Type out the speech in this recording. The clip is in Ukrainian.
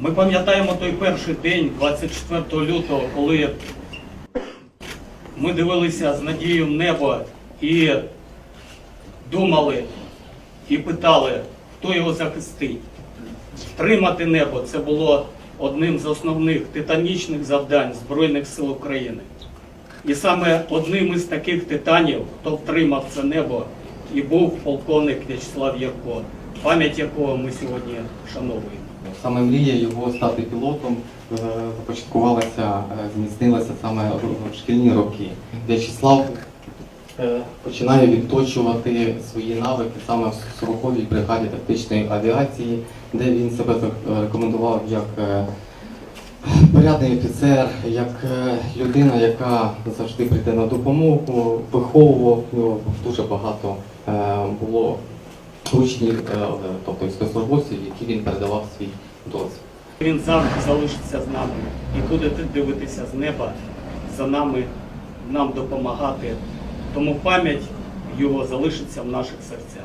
Ми пам'ятаємо той перший день, 24 лютого, коли ми дивилися з надією в небо і думали і питали, хто його захистить. Втримати небо це було одним з основних титанічних завдань Збройних сил України. І саме одним із таких титанів, хто втримав це небо, і був полковник В'ячеслав Ярко, пам'ять якого ми сьогодні вшановуємо. Саме мрія його стати пілотом е, започаткувалася, е, зміцнилася саме в шкільні роки. В'ячеслав е, починає відточувати свої навики саме в 40-й бригаді тактичної авіації, де він себе рекомендував як порядний офіцер, як людина, яка завжди прийде на допомогу, виховував в нього дуже багато було учнів, е, тобто військовослужбовців, які він передавав свій досвід. Він завжди залишиться з нами і буде дивитися з неба за нами, нам допомагати. Тому пам'ять його залишиться в наших серцях.